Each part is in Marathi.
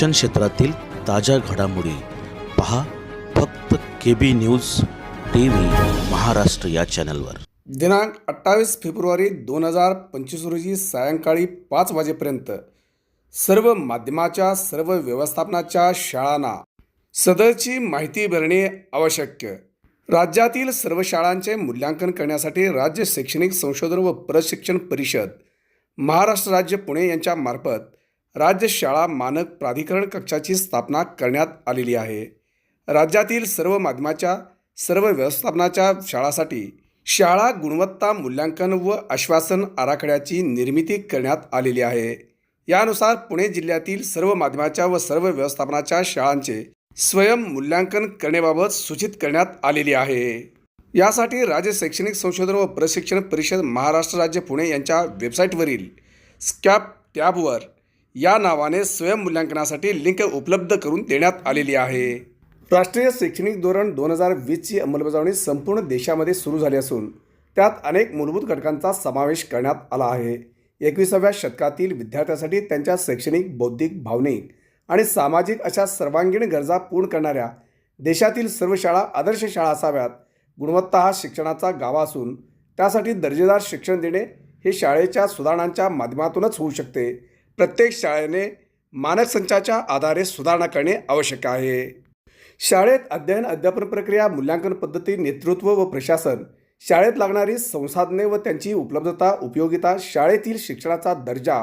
शिक्षण क्षेत्रातील ताज्या घडामोडी पहा फक्त K B news T V Maharashtra या चॅनलवर. दिनांक अठ्ठावीस फेब्रुवारी दोन हजार पंचवीस रोजी सायंकाळी पाच वाजेपर्यंत सर्व माध्यमाच्या सर्व व्यवस्थापनाच्या शाळांना सदरची माहिती भरणे आवश्यक. राज्यातील सर्व शाळांचे मूल्यांकन करण्यासाठी राज्य शैक्षणिक संशोधन व प्रशिक्षण परिषद महाराष्ट्र राज्य पुणे यांच्या मार्फत राज्य शाळा मानक प्राधिकरण कक्षाची स्थापना करण्यात आलेली आहे. राज्यातील सर्व माध्यमाच्या सर्व व्यवस्थापनाच्या शाळासाठी शाळा गुणवत्ता मूल्यांकन व आश्वासन आराखड्याची निर्मिती करण्यात आलेली आहे. यानुसार पुणे जिल्ह्यातील सर्व माध्यमाच्या व सर्व व्यवस्थापनाच्या शाळांचे स्वयं मूल्यांकन करण्याबाबत सूचित करण्यात आलेली आहे. यासाठी राज्य शैक्षणिक संशोधन व प्रशिक्षण परिषद महाराष्ट्र राज्य पुणे यांच्या वेबसाईटवरील स्कॅप टॅबवर या नावाने स्वयंमूल्यांकनासाठी लिंक उपलब्ध करून देण्यात आलेली आहे. राष्ट्रीय शैक्षणिक धोरण दोन हजार वीसची अंमलबजावणी संपूर्ण देशामध्ये सुरू झाली असून त्यात अनेक मूलभूत घटकांचा समावेश करण्यात आला आहे. एकविसाव्या शतकातील विद्यार्थ्यांसाठी त्यांच्या शैक्षणिक बौद्धिक भावनिक आणि सामाजिक अशा सर्वांगीण गरजा पूर्ण करणाऱ्या देशातील सर्व शाळा आदर्श शाळा असाव्यात. गुणवत्ता हा शिक्षणाचा गावा असून त्यासाठी दर्जेदार शिक्षण देणे हे शाळेच्या सुधारणांच्या माध्यमातूनच होऊ शकते. प्रत्येक शाळेने मानक संचाच्या आधारे सुधारणा करणे आवश्यक आहे. शाळेत अध्ययन अध्यापन प्रक्रिया मूल्यांकन पद्धती नेतृत्व व प्रशासन शाळेत लागणारी संसाधने व त्यांची उपलब्धता उपयोगिता शाळेतील शिक्षणाचा दर्जा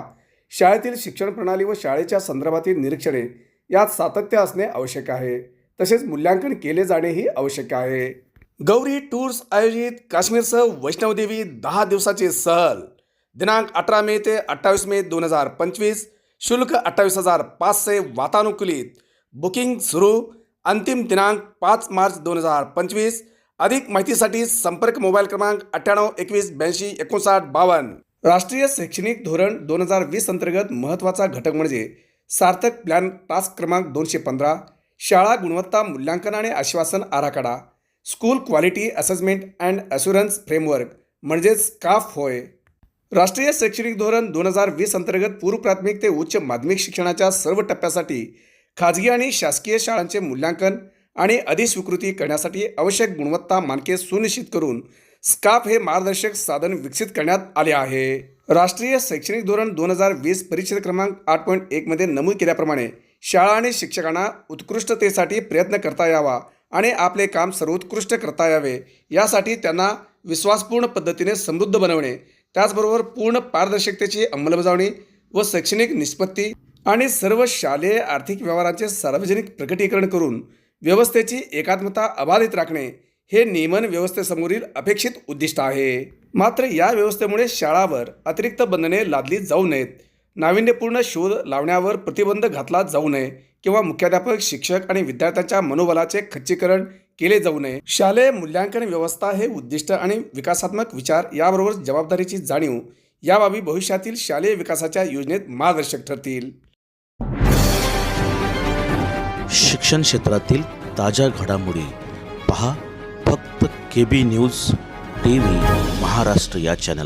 शाळेतील शिक्षण प्रणाली व शाळेच्या संदर्भातील निरीक्षणे यात सातत्य असणे आवश्यक आहे. तसेच मूल्यांकन केले जाणेही आवश्यक आहे. गौरी टूर्स आयोजित काश्मीरसह वैष्णवदेवी दहा दिवसाचे सहल दिनांक अठरा मे ते अठ्ठावीस मे दोन हजार पंचवीस शुल्क अठ्ठावीस हजार पाचशे वातानुकूलित. बुकिंग सुरू. अंतिम दिनांक पाच मार्च दोन हजार पंचवीस. अधिक माहितीसाठी संपर्क मोबाईल क्रमांक अठ्ठ्याण्णव एकवीस ब्याऐंशी एकोणसाठ बावन्न. राष्ट्रीय शैक्षणिक धोरण दोन हजार वीस अंतर्गत महत्त्वाचा घटक म्हणजे सार्थक प्लॅन टास्क क्रमांक दोनशे पंधरा शाळा गुणवत्ता मूल्यांकन आणि आश्वासन आराखडा school quality assessment and assurance framework म्हणजेच काफ होय. राष्ट्रीय शैक्षणिक धोरण दोन हजार वीस अंतर्गत पूर्वप्राथमिक ते उच्च माध्यमिक शिक्षणाच्या सर्व टप्प्यासाठी खाजगी आणि शासकीय शाळांचे मूल्यांकन आणि अधिस्वीकृती करण्यासाठी आवश्यक गुणवत्ता मानके सुनिश्चित करून स्काफ हे मार्गदर्शक साधन विकसित करण्यात आले आहे. राष्ट्रीय शैक्षणिक धोरण दोन हजार वीस परिच्छेद क्रमांक आठ पॉईंट एकमध्ये नमूद केल्याप्रमाणे शाळा आणि शिक्षकांना उत्कृष्टतेसाठी प्रयत्न करता यावा आणि आपले काम सर्वोत्कृष्ट करता यावे यासाठी त्यांना विश्वासपूर्ण पद्धतीने समृद्ध बनवणे त्याचबरोबर पूर्ण पारदर्शकतेची अंमलबजावणी व शैक्षणिक निष्पत्ती आणि सर्व शालेय आर्थिक व्यवहारांचे सार्वजनिक प्रकटीकरण करून व्यवस्थेची एकात्मता अबाधित राखणे हे नियमन व्यवस्थेसमोरील अपेक्षित उद्दिष्ट आहे. मात्र या व्यवस्थेमुळे शाळावर अतिरिक्त बंधने लादली जाऊ नयेत. नाविन्यपूर्ण शोध लावण्यावर प्रतिबंध घातला जाऊ नये किंवा मुख्याध्यापक शिक्षक आणि विद्यार्थ्यांच्या मनोबलाचे खच्चीकरण केले जाऊ नये. शालेय मूल्यांकन व्यवस्था हे उद्दिष्ट आणि विकासात्मक विचार याबरोबर जबाबदारीची जाणीव या बाबी भविष्यातील शालेय विकासाच्या योजनेत मार्गदर्शक ठरतील. शिक्षण क्षेत्रातील ताज्या घडामोडी पहा फक्त K B news T V Maharashtra या चॅनल